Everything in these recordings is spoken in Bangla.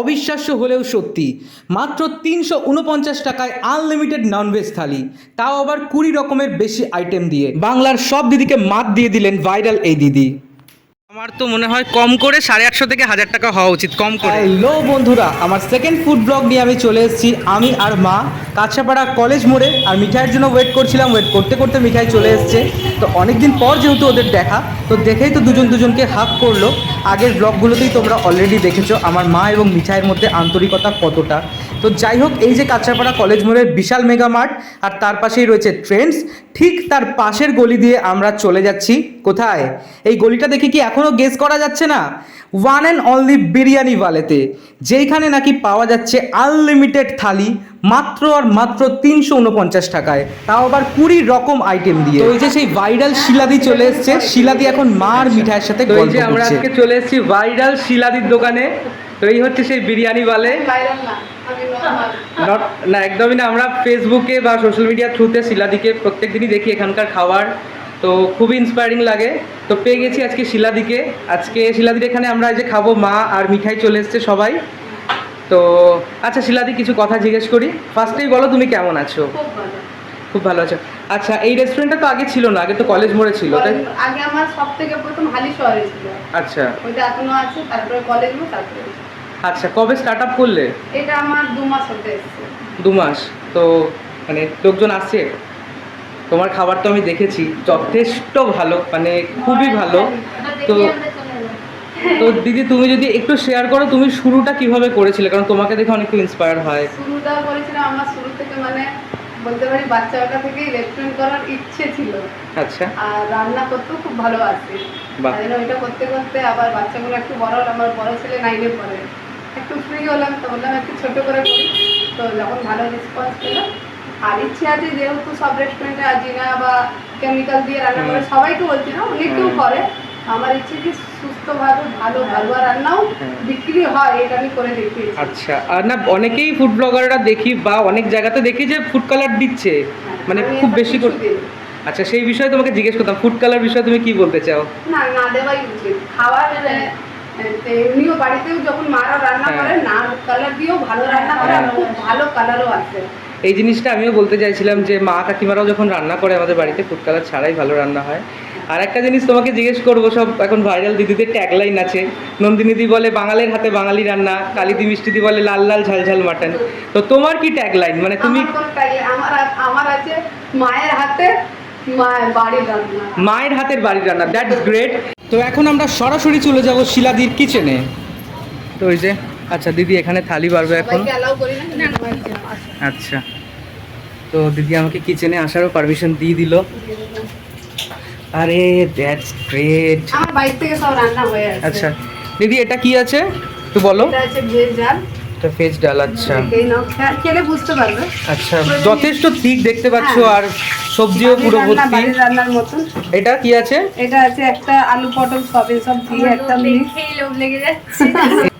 অবিশ্বাস্য হলেও সত্যি। মাত্র তিনশো উনপঞ্চাশ টাকায় আনলিমিটেড ননভেজ থালি। তাও আবার কুড়ি রকমের বেশি আইটেম দিয়ে। বাংলার সব দিদিকে মাত দিয়ে দিলেন ভাইরাল এই দিদি। আমার তো মনে হয় কম করে সাড়ে আটশো থেকে হাজার টাকা হওয়া উচিত কম করে। হ্যালো বন্ধুরা আমার সেকেন্ড ফুড ব্লগ নিয়ে আমি চলে এসেছি। আমি আর মা কাছাপাড়া কলেজ মোড়ে আর মিঠাইয়ের জন্য ওয়েট করছিলাম। ওয়েট করতে করতে মিঠাই চলে এসছে। তো অনেকদিন পর যেহেতু ওদের দেখা, তো দেখেই তো দুজন দুজনকে হাক করল। আগের ব্লগগুলোতেই তোমরা অলরেডি দেখেছ আমার মা এবং মিঠাইয়ের মধ্যে আন্তরিকতা কতটা। তো যাই হোক এই যে কাছাপাড়া কলেজ মোড়ের বিশাল মেগা মার্ট আর তার পাশেই রয়েছে ট্রেন্ডস ঠিক তার পাশের গলি দিয়ে আমরা চলে যাচ্ছি। কোথায়? এই গলিটা দেখে কি এখনও গেস করা যাচ্ছে না? ওয়ান অ্যান্ড অনলি বিরিয়ানি ওয়ালেতে যেইখানে নাকি পাওয়া যাচ্ছে আনলিমিটেড থালি মাত্র আর মাত্র তিনশো উনপঞ্চাশ টাকায়। তাও আবার কুড়ি রকম আইটেম দিয়ে। ওই যে সেই ভাইরাল শিলাদি চলে এসছে শিলাদি এখন মার মিঠাইয়ের সাথে আমরা আজকে চলে এসেছি ভাইরাল শিলাদির দোকানে। তো এই হচ্ছে সেই বিরিয়ানি ভাইরাল না একদমই না আমরা ফেসবুকে বা সোশ্যাল মিডিয়ার থ্রুতে শিলাদিকে প্রত্যেক দিনই দেখি এখানকার খাবার। তো খুবই ইন্সপায়ারিং লাগে। তো পেয়ে গেছি আজকে শিলাদিকে। আজকে শিলাদির এখানে আমরা এই যে খাব মা আর মিঠাই চলে এসছে সবাই। তো আচ্ছা শিলাদি কিছু কথা জিজ্ঞেস করি। ফার্স্টেই বলো তুমি কেমন আছো? খুব ভালো। আছো। আচ্ছা এই রেস্টুরেন্টটা তো আগে ছিল না আগে তো কলেজ মোড়ে ছিল তাই আগে আমার সব থেকে প্রথম হালি শহরে ছিল। আচ্ছা। ওইটা এখনও আছে তারপরে কলেজ তারপরে আচ্ছা কবে স্টার্ট আপ করলে? এটা আমার দু মাস হতে এসছে। দু মাস? তো মানে লোকজন আসছে তোমার খাবার তো আমি দেখেছি যথেষ্ট ভালো মানে খুবই ভালো। তো তো দিদি তুমি যদি একটু শেয়ার করো তুমি শুরুটা কীভাবে করেছিলে? কারণ তোমাকে দেখে অনেক ইন্সপায়ার হয়। শুরুটা করেছিলাম আমার শুরু থেকে মানে বলতে পারি বাচ্চাটা থেকেই রেস্টুরেন্ট করার ইচ্ছে ছিল। আচ্ছা। আর রান্না করতেও খুব ভালোবাসি। তাই ওইটা করতে করতে আবার বাচ্চাগুলো একটু বড় হলো আমার বড় ছেলে নাইনে পড়ে। একটু ফ্রি হলাম তো বললাম একটু ছোট করে করি। তো যখন ভালো রেসপন্স পেলাম আর ইচ্ছে আছে যেহেতু সব রেস্টুরেন্টে আজিনা বা কেমিক্যাল দিয়ে রান্না করে সবাইকে বলছি না অনেকেও। করে। আমার ইচ্ছে কি সুস্থভাবে ভালো ভালো রান্নাও বিক্রি হয় এটা আমি করে দেখিয়েছি। আচ্ছা আর না অনেকেই ফুড ব্লগাররা দেখি বা অনেক জায়গাতে দেখি যে ফুড কালার দিচ্ছে মানে খুব বেশি করে আচ্ছা সেই বিষয়ে তোমাকে জিজ্ঞেস করতাম ফুড কালার বিষয়ে তুমি কি বলতে চাও? না না দেওয়াই উচিত খাবার মানে, এমনিও বাড়িতেও যখন মারা রান্না হ্যাঁ। করে না কালার দিয়েও ভালো রান্না করে আর হ্যাঁ। খুব ভালো কালারও আছে। এই জিনিসটা আমিও বলতে চাইছিলাম যে মা কাকিমারাও যখন রান্না করে আমাদের বাড়িতে ফুড কালার ছাড়াই ভালো রান্না হয়। আর একটা জিনিস তোমাকে জিজ্ঞেস করব সব এখন ভাইরাল দিদিদের ট্যাগলাইন আছে। নন্দিনীদি বলে বাঙালির হাতে বাঙালি রান্না। কালিদি মিষ্টিদি বলে লাল লাল ঝাল ঝাল মাটন। তো তোমার কি ট্যাগলাইন মানে তুমি আমার আছে মায়ের হাতে মায়ের হাতের বাড়ির রান্না দ্যাটস গ্রেট তো এখন আমরা সরাসরি চলে যাব শিলাদির কিচেনে তো ওই যে আচ্ছা দিদি এখানে থালি বাড়বে এখন। আচ্ছা। তো দিদি আমাকে কিচেনে আসারও পারমিশন দিয়ে দিল। আরে দ্যাটস গ্রেট আমার বাইর থেকে সব রান্না হয়ে আছে। আচ্ছা। দিদি এটা কি আছে? একটু বলো। এটা আছে ভেজ ডাল। এটা ভেজ ডাল আচ্ছা খেলে বুঝতে পারবে। আচ্ছা যথেষ্ট ঠিক দেখতে পাচ্ছ হ্যাঁ। আর সবজিও পুরো বাড়ির ভর্তি রান্নার মতন। এটা কি আছে? এটা আছে একটা আলু পটল সবে সব দিয়ে একটা মিক্স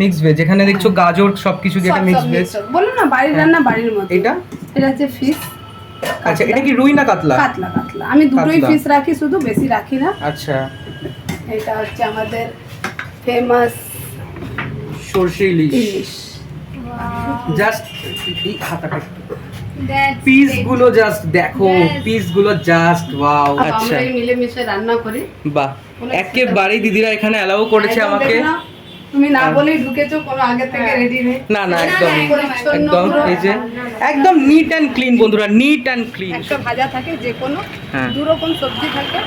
মিক্স ভেজ এখানে দেখছ গাজর সবকিছু দিয়ে একটা মিক্স ভেজ বলো না বাড়ির রান্না বাড়ির মতো এটা? এটা হচ্ছে ফিশ আচ্ছা এটা কি রুই না কাতলা? কাতলা কাতলা। আমি দুটোই ফিশ রাখি শুধু বেশি রাখি না। আচ্ছা। এটা হচ্ছে আমাদের ফেমাস সর্ষে ইলিশ। জাস্ট এই হাতাটা পিসগুলো জাস্ট দেখো পিসগুলো জাস্ট ওয়াও আচ্ছা। মিলেমিশে রান্না করি। বাহ একেবারেই দিদিরা এখানে অ্যালাউ করেছে আমাকে। না, তুমি না বলেই ঢুকেছো কোনো আগে থেকে রেডি নেই। না না একদম একদম এই যে একদম নিট অ্যান্ড ক্লিন বন্ধুরা নিট অ্যান্ড ক্লিন একটা ভাজা থাকে যে কোনো হ্যাঁ। দু রকম সবজি থাকে।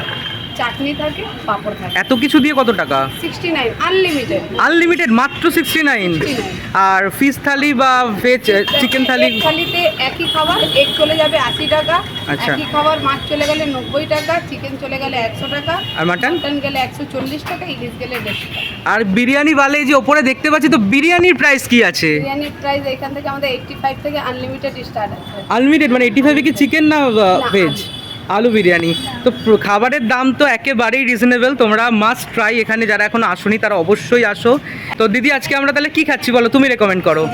চাটনি থাকে পাঁপড় থাকে। এত কিছু দিয়ে কত টাকা? সিক্সটি নাইন আনলিমিটেড আনলিমিটেড মাত্র সিক্সটি নাইন 69 আর ফিশ থালি বা ভেজ চিকেন থালি থালিতে একই খাবার এগ চলে যাবে আশি টাকা। আচ্ছা। একই খাবার মাছ চলে গেলে নব্বই টাকা চিকেন চলে গেলে একশো টাকা। আর মাটন মটন গেলে একশো চল্লিশ টাকা ইলিশ গেলে দেড়শো টাকা। আর বিরিয়ানি বালে যে ওপরে দেখতে পাচ্ছি তো বিরিয়ানির প্রাইস কি আছে? বিরিয়ানির প্রাইস এখান থেকে আমাদের এইটটি ফাইভ থেকে আনলিমিটেড স্টার্ট আছে। আনলিমিটেড মানে এইটি ফাইভে কি চিকেন না ভেজ আলু বিরিয়ানি। তো খাবারের দাম তো একেবারেই রিজনেবল তোমরা মাস্ট ট্রাই এখানে যারা এখন আসোনি তারা অবশ্যই আসো। তো দিদি আজকে আমরা তাহলে কি খাচ্ছি বলো? তুমি রেকমেন্ড করো।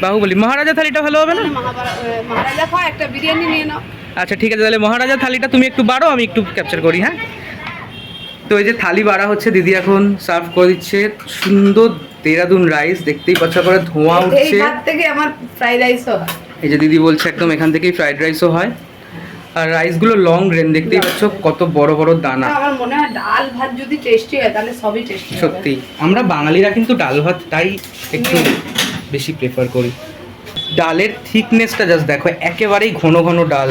বাহুবলি। মহারাজা থালিটা ভালো হবে না? তাহলে মহাভারত- আহ, মহারাজা একটা বিরিয়ানি নিয়ে নাও। আচ্ছা ঠিক আছে। তাহলে মহারাজা থালিটা তুমি একটু বাড়ো আমি একটু ক্যাপচার করি হ্যাঁ? তো এই যে থালি বাড়া হচ্ছে দিদি এখন সার্ভ করে দিচ্ছে। সুন্দর দেরাদুন রাইস দেখতেই পাচ্ছ করে ধোঁয়া উঠছে। থেকে আমার ফ্রাইড রাইসও হয়। এই যে দিদি বলছে একদম এখান থেকেই ফ্রাইড রাইসও হয়। আর রাইসগুলো লং গ্রেন দেখতেই পাচ্ছ কত বড় বড় দানা। আমার মনে হয় ডাল ভাত যদি টেস্টি হয় তাহলে সবই টেস্টি সত্যি আমরা বাঙালিরা কিন্তু ডাল ভাতটাই একটু বেশি প্রেফার করি। ডালের থিকনেসটা জাস্ট দেখো একেবারেই ঘন ঘন ডাল।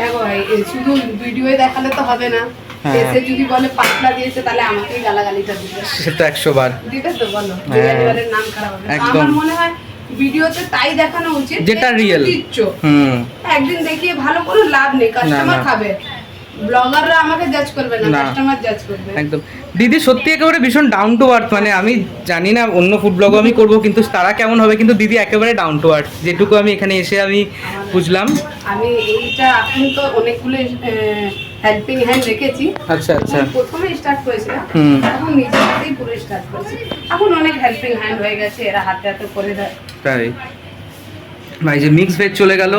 দেখো এই শুধু ভিডিওয়ে দেখালে তো হবে না। হ্যাঁ। এসে যদি বলে পাতলা দিয়েছে তাহলে আমাকেই গালাগালিটা দিবে। সে একশো বার। দিবে তো বলো। হ্যাঁ। নাম খারাপ হবে। একদম। আমার মনে হয় ভিডিওতে তাই দেখানো উচিত যেটা real। দিচ্ছ। একদিন দেখিয়ে ভালো কোনো লাভ নেই কাস্টমার খাবে। ব্লগাররা আমাকে জাজ করবে না। কাস্টমার জাজ করবে। একদম। দিদি সত্যি একেবারে ভীষণ ডাউন টু আর্থ মানে আমি জানি না অন্য ফুড ব্লগও আমি করব কিন্তু তারা কেমন হবে কিন্তু দিদি একেবারে ডাউন টু আর্থ যেটুকু আমি এখানে এসে আমি বুঝলাম। আমি এইটা এখন তো অনেকগুলো হেল্পিং হ্যান্ড রেখেছি। আচ্ছা আচ্ছা। প্রথমে স্টার্ট করেছিলাম এখন নিজের হাতেই পুরো স্টার্ট করেছি। এখন অনেক হেল্পিং হ্যান্ড হয়ে গেছে এরা হাতে হাতে করে দেয়। তাই? ভাই যে মিক্স ভেজ চলে গেল?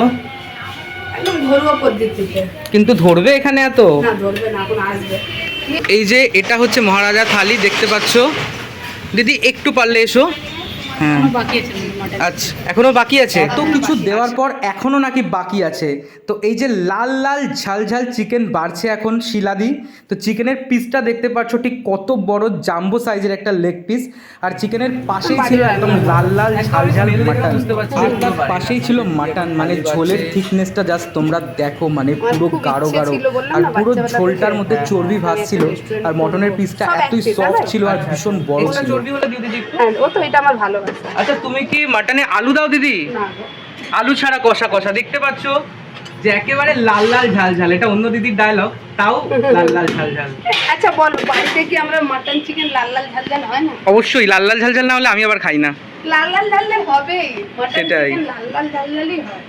একদম ঘরোয়া পদ্ধতিতে। কিন্তু ধরবে এখানে এত? না ধরবে না এখন আসবে। এই যে এটা হচ্ছে মহারাজা থালি দেখতে পাচ্ছ? দিদি একটু পারলে এসো। হ্যাঁ। বাকি আছে। আচ্ছা এখনও বাকি আছে? এত কিছু দেওয়ার পর এখনও নাকি বাকি আছে। তো এই যে লাল লাল ঝাল ঝাল চিকেন বাড়ছে এখন শিলাদি তো চিকেনের পিসটা দেখতে পাচ্ছ ঠিক কত বড় জাম্বো সাইজের একটা লেগ পিস আর চিকেনের পাশেই ছিল একদম লাল লাল ঝাল ঝাল মাটন। আর তার পাশেই ছিল মাটন মানে ঝোলের থিকনেসটা জাস্ট তোমরা দেখো মানে পুরো গাঢ় গাঢ়। আর পুরো ঝোলটার মধ্যে চর্বি ভাত ছিল আর মটনের পিসটা এতই সফট ছিল আর ভীষণ বড় ছিল। চর্বি হলে দিয়ে দিদি একটু। হ্যাঁ ও তো এটা আমার ভালোবাসা। আচ্ছা তুমি কি মাটনে আলু দাও দিদি। আলু ছাড়া কষা কষা দেখতে পাচ্ছ? যে একেবারে লাল লাল ঝাল ঝাল এটা অন্য দিদির ডায়লগ তাও লাল লাল ঝাল ঝাল। আচ্ছা বলো বাড়িতে কি আমরা মাটন চিকেন লাল লাল ঝাল ঝাল হয় না? অবশ্যই লাল লাল ঝাল ঝাল না হলে আমি আবার খাই না। লাল লাল ঝাল ঝাল হবেই মাটন সেটাই। চিকেন লাল লাল ঝাল ঝালই হয়।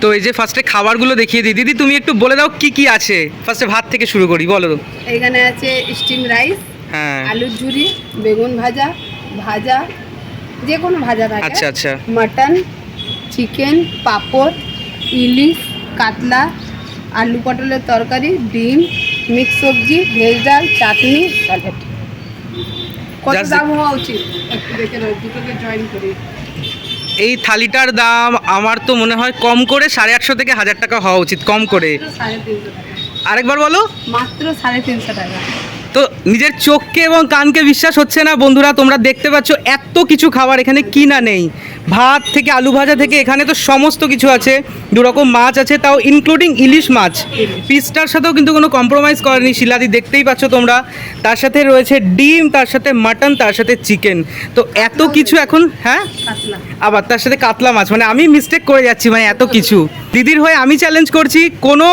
তো এই যে ফার্স্টে খাবারগুলো দেখিয়ে দিই। দিদি তুমি একটু বলে দাও কি কি আছে? ফার্স্টে ভাত থেকে শুরু করি বলো। এখানে আছে স্টিম রাইস হ্যাঁ। আলুর ঝুরি বেগুন ভাজা ভাজা যে কোনো ভাজা থাকে। আচ্ছা আচ্ছা। মাটন চিকেন পাঁপড় ইলিশ কাতলা আলু পটলের তরকারি ডিম মিক্স সবজি ভেজ ডাল চাটনি স্যালাড। কত দাম হওয়া উচিত? একটু দেখে নাও দুটোকে জয়েন করি। এই থালিটার দাম আমার তো মনে হয় কম করে সাড়ে আটশো থেকে হাজার টাকা হওয়া উচিত কম করে। সাড়ে তিনশো আরেকবার বলো। মাত্র সাড়ে তিনশো টাকা। তো নিজের চোখকে এবং কানকে বিশ্বাস হচ্ছে না। বন্ধুরা, তোমরা দেখতে পাচ্ছ, এত কিছু খাবার এখানে কি না নেই। ভাত থেকে আলু ভাজা থেকে এখানে তো সমস্ত কিছু আছে। দু রকম মাছ আছে, তাও ইনক্লুডিং ইলিশ মাছ। পিসটার সাথেও কিন্তু কোনো কম্প্রোমাইজ করেনি। শিলাদি, দেখতেই পাচ্ছ তোমরা। তার সাথে রয়েছে ডিম, তার সাথে মাটন, তার সাথে চিকেন। তো এত কিছু এখন হ্যাঁ? আবার তার সাথে কাতলা মাছ। মানে আমি মিস্টেক করে যাচ্ছি মানে এত কিছু। দিদির হয়ে আমি চ্যালেঞ্জ করছি, কোনো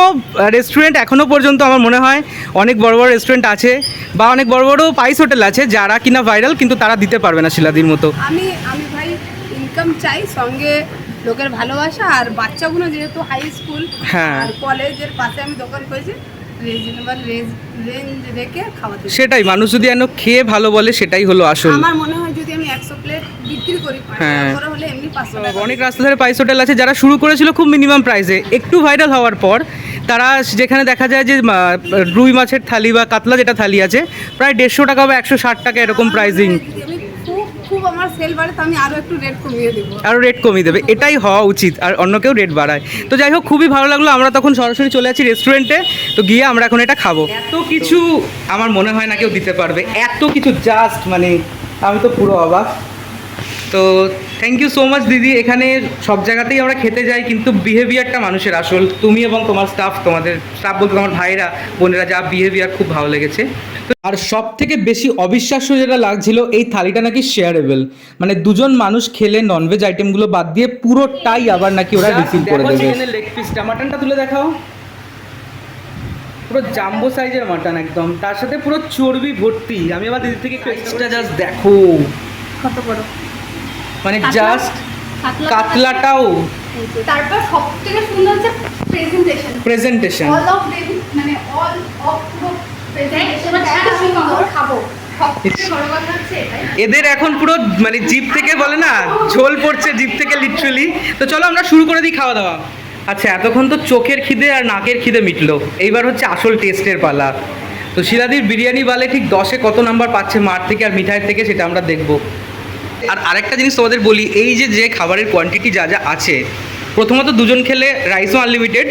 রেস্টুরেন্ট এখনও পর্যন্ত আমার মনে হয় অনেক বড় বড় রেস্টুরেন্ট আছে বা অনেক বড় বড় পাইস হোটেল আছে, যারা কিনা ভাইরাল কিন্তু তারা দিতে পারবে না শিলাদির মতো। আমি আমি ইনকাম চাই সঙ্গে লোকের ভালোবাসা আর বাচ্চাগুলো যেহেতু হাই স্কুল হ্যাঁ। আর কলেজের পাশে আমি দোকান করেছি রিজনেবল রেঞ্জ রেখে খাওয়াতে সেটাই মানুষ যদি যেন খেয়ে ভালো বলে সেটাই হলো আসল আমার মনে হয় যদি আমি একশো প্লেট বিক্রি করি হ্যাঁ। হলে এমনি পাঁচশো অনেক রাস্তা ধারে পাইস হোটেল আছে যারা শুরু করেছিল খুব মিনিমাম প্রাইসে একটু ভাইরাল হওয়ার পর তারা যেখানে দেখা যায় যে রুই মাছের থালি বা কাতলা যেটা থালি আছে প্রায় দেড়শো টাকা বা একশো ষাট টাকা এরকম প্রাইসিং খুব আমার সেল বাড়ে, তো আমি আরও একটু রেট কমিয়ে দেবো। আরও রেট কমিয়ে দেবে। এটাই হওয়া উচিত, আর অন্য কেউ রেট বাড়ায়। তো যাই হোক, খুবই ভালো লাগল। আমরা তখন সরাসরি চলে আসি রেস্টুরেন্টে তো গিয়ে আমরা এখন এটা খাব। এত কিছু আমার মনে হয় না কেউ দিতে পারবে। এত কিছু জাস্ট মানে আমি তো পুরো অবাক। তো থ্যাংক ইউ সো মাচ দিদি। এখানে সব জায়গাতেই আমরা খেতে যাই কিন্তু বিহেভিয়ারটা মানুষের আসল। তুমি এবং তোমার স্টাফ তোমাদের স্টাফ বলতে তোমার ভাইরা বোনেরা যা বিহেভিয়ার খুব ভালো লেগেছে। আর সব থেকে বেশি অবিশ্বাস্য যেটা লাগছিল এই থালিটা নাকি শেয়ারেবল মানে দুজন মানুষ খেলে ননভেজ আইটেমগুলো বাদ দিয়ে পুরোটাই আবার নাকি ওরা রিফিল করে দেবে। লেগ পিসটা মাটনটা তুলে দেখাও। পুরো জাম্বো সাইজের মাটন একদম। তার সাথে পুরো চর্বি ভর্তি। আমি আবার দিদি থেকে একটু এক্সট্রা জাস্ট দেখো। কত বড়? মানে জাস্ট কাতলাটাও। তারপর সব থেকে সুন্দর হচ্ছে presentation presentation all of them মানে অল অফ পুরো প্রেজেন্টেশন এত সুন্দর। খাব। সবথেকে এদের এখন পুরো মানে জিপ থেকে বলে না ঝোল পড়ছে জিপ থেকে লিটারালি তো চলো আমরা শুরু করে দিই খাওয়া দাওয়া আচ্ছা এতক্ষণ তো চোখের খিদে আর নাকের খিদে মিটলো। এইবার হচ্ছে আসল টেস্টের পালা। তো শিলাদির বিরিয়ানি বালে ঠিক দশে কত নাম্বার পাচ্ছে মার থেকে আর মিঠাইয়ের থেকে সেটা আমরা দেখব। আর আরেকটা জিনিস তোমাদের বলি এই যে যে খাবারের কোয়ান্টিটি যা যা আছে প্রথমত দুজন খেলে রাইসও আনলিমিটেড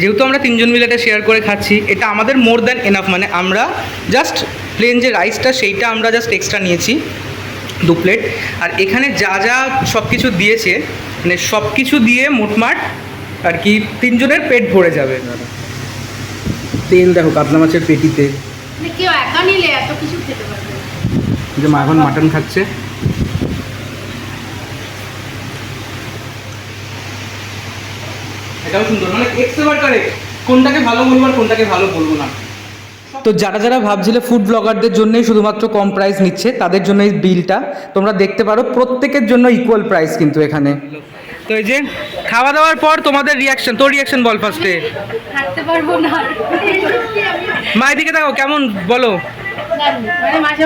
যেহেতু আমরা তিনজন মিলে এটা শেয়ার করে খাচ্ছি এটা আমাদের মোর দ্যান এনাফ মানে আমরা জাস্ট প্লেন যে রাইসটা সেইটা আমরা জাস্ট এক্সট্রা নিয়েছি দু প্লেট আর এখানে যা যা সব কিছু দিয়েছে মানে সব কিছু দিয়ে মোটমাট আর কি তিনজনের পেট ভরে যাবে। তেল দেখো কাতলা মাছের পেটিতে। মানে কেউ একা নিলে এত কিছু খেতে পারবে না। যে মা এখন মাটন খাচ্ছে। এটাও সুন্দর। মানে কোনটাকে ভালো বলব আর কোনটাকে ভালো বলব না। তো যারা যারা ভাবছিলে ফুড ব্লগারদের জন্যই শুধুমাত্র কম প্রাইস নিচ্ছে তাদের জন্য এই বিলটা তোমরা দেখতে পারো প্রত্যেকের জন্য ইকুয়াল প্রাইস কিন্তু এখানে। তো এই যে খাওয়া দাওয়ার পর তোমাদের রিয়াকশন তোর রিয়াকশন বল ফার্স্টে হাঁটতে পারব না। মা এদিকে দেখো কেমন বলো? মানে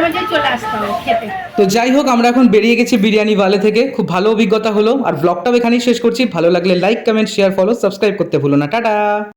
তো যাই হোক, আমরা এখন বেরিয়ে গেছি বিরিয়ানি ভালে থেকে। খুব ভালো অভিজ্ঞতা হলো। আর ব্লগটাও এখানেই শেষ করছি। ভালো লাগলে like comment share follow subscribe করতে ভুলো না। টাটা!